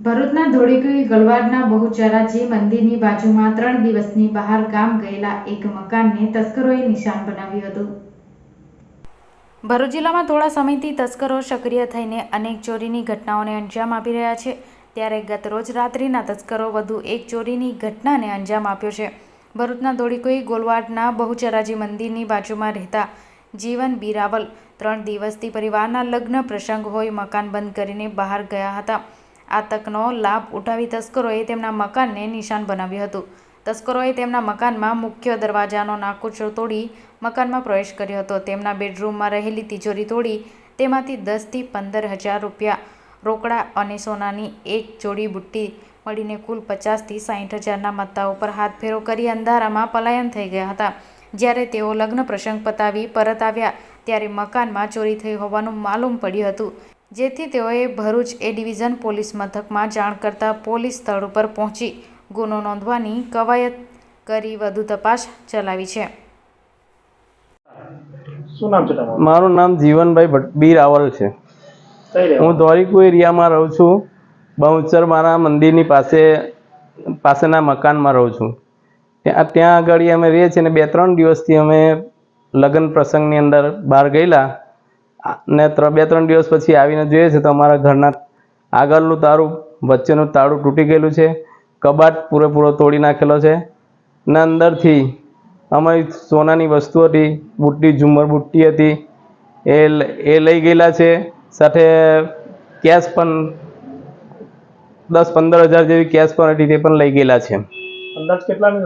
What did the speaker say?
ભરૂચના ધોળીકુઈ ગલવાડના બહુચરાજી મંદિરની બાજુમાં ત્રણ દિવસની બહાર ગામ ગયેલા એક મકાનને તસ્કરોએ નિશાન બનાવ્યું હતું. ભરૂચ જિલ્લામાં થોડા સમયથી તસ્કરો સક્રિય થઈને અનેક ચોરીની ઘટનાઓને અંજામ આપી રહ્યા છે. ત્યારે ગત રોજ રાત્રિના તસ્કરો વધુ એક ચોરીની ઘટનાને અંજામ આપ્યો છે. ભરૂચના ધોળીકુઈ ગોલવાડના બહુચરાજી મંદિરની બાજુમાં રહેતા જીવન બિરાવલ ત્રણ દિવસથી પરિવારના લગ્ન પ્રસંગ હોય મકાન બંધ કરીને બહાર ગયા હતા. આ તકનો લાભ ઉઠાવી તસ્કરોએ તેમના મકાનને નિશાન બનાવ્યું હતું. તસ્કરોએ તેમના મકાનમાં મુખ્ય દરવાજાનો નાકુચો તોડી મકાનમાં પ્રવેશ કર્યો હતો. તેમના બેડરૂમમાં રહેલી તિજોરી તોડી તેમાંથી દસથી પંદર હજાર રૂપિયા રોકડા અને સોનાની એક જોડી બુટ્ટી મળીને કુલ પચાસથી સાહીઠ હજારના મત્તા ઉપર હાથ ફેરો કરી અંધારામાં પલાયન થઈ ગયા હતા. જ્યારે તેઓ લગ્ન પ્રસંગ પતાવી પરત આવ્યા, ત્યારે મકાનમાં ચોરી થઈ હોવાનું માલુમ પડ્યું હતું. જેથી તેઓએ ભરૂચ એ ડિવિઝન પોલીસ મથકમાં જાણ કરતા પોલીસ સ્થળ ઉપર પહોંચી ગુનો નોંધવાની કવાયત કરી વધુ તપાસ ચલાવી છે. શું નામ છે તમારું? મારું નામ જીવનભાઈ બી રાવલ છે. હું ધોરીકુ એરિયામાં રહું છું. બહુચર મારા મંદિરની પાસે પાસેના મકાનમાં રહું છું. ત્યાં ત્યાં આગળ અમે રહીએ છીએ અને બે ત્રણ દિવસથી અમે લગ્ન પ્રસંગની અંદર બહાર ગયેલા. ને ત્રણ બે ત્રણ દિવસ પછી આવીને જોઈએ છે તો અમારા ઘરના આગળનું તારું, વચ્ચેનું તાળું તૂટી ગયેલું છે. કબાટ પૂરેપૂરો તોડી નાખેલો છે. ને અંદરથી અમારી સોનાની વસ્તુ હતી, બુટ્ટી, ઝુમ્મર બુટ્ટી હતી. એ એ લઈ ગયેલા છે. સાથે કેશ પણ દસ પંદર હજાર જેવી કેશ પણ હતી, તે પણ લઈ ગયેલા છે. અંદાજ કેટલાની